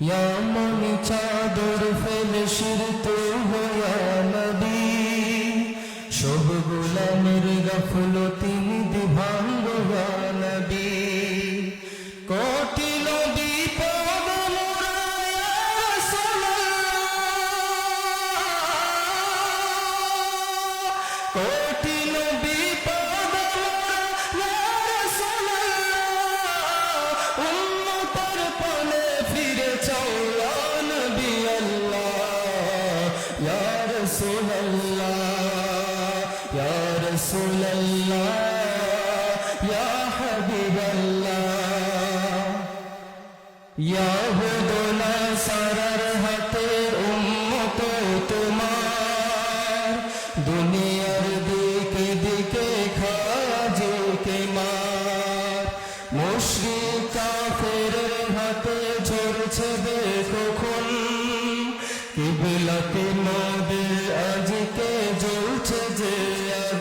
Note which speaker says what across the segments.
Speaker 1: Eamon চাদর ফেলে শির তো হয়া নবী সব গোলামের ইয়া রাসূলুল্লাহ, ইয়া হাবিবাল্লাহ। ইয়াহুদনা সারার হাতে উম্মত তোমার। দুনিয়ার দিকে দিকে খাজকে মার। মুশরিক কাফেরের হাতে ঝরছে দেখো খুন কিবলাতে মোদের আজকে জ্বলছে যে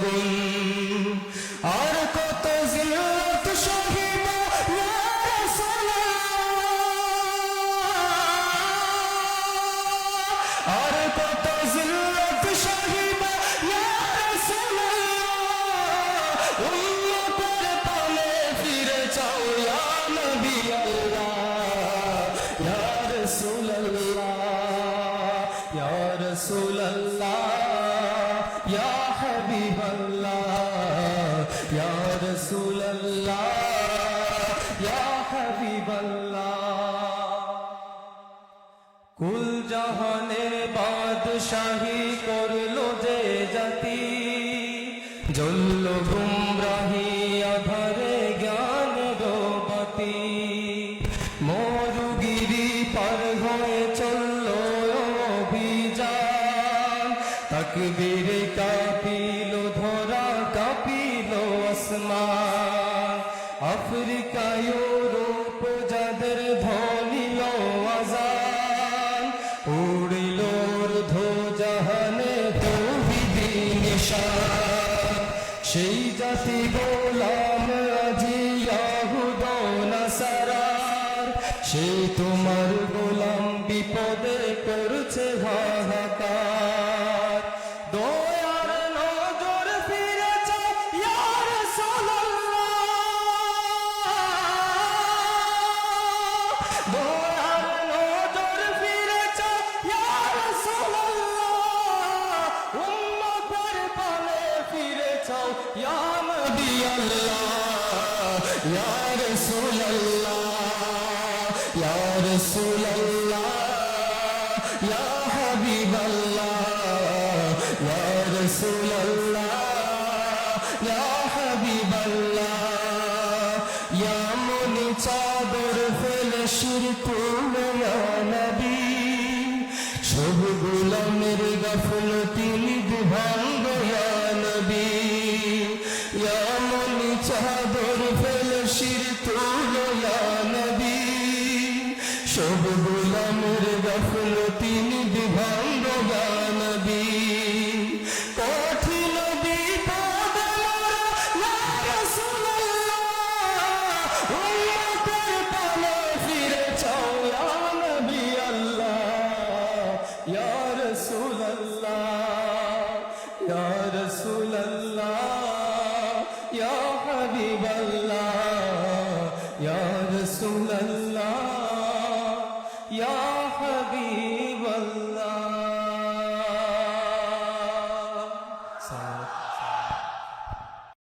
Speaker 1: আগুন আর কত জিল্লত সহিব আর কত জিল্লত সহিব পানে ফিরে চাও নবী আল্লাহ। ইয়া রাসূলুল্লাহ। বাদশাহী করল যে জাতি। জল্ল গুমরাহি আধারে জ্ঞান বাতি মরুগিরি পার হয়ে চলল অভিযান। তাকবীর কাপিল, ধরা কাপিল আসমান। আফ্রিকা সেই জাতি গোলাম আজি ইয়াহুদ সেই তোমার গোলাম বিপদে করছে হাহাকার। দয়ার নজর ফিরেছে ইয়া রাসূলুল্লাহ ফিরে চাও ইয়া নবী আল্লাহ ইয়া রাসূলুল্লাহ ইয়া রাসূলুল্লাহ ইয়া হাবিবাল্লাহ ইয়া রাসূলুল্লাহ ইয়া হাবিবাল্লাহ ইয়া মনি চাদর ফেলে শিরক ইয়া নবী সব গোলামের গাফলতি নিভাঙ্গ ইয়া গোলামের গাফলতি নিভাঙ্গ ইয়া নবী কঠিন বিপদ উম্মতের পানে ফিরে চাও ইয়া নবী আল্লাহ। ইয়া রাসূলুল্লাহ ইয়া রাসূলুল্লাহ, ইয়া হাবিবাল্লাহ। নবী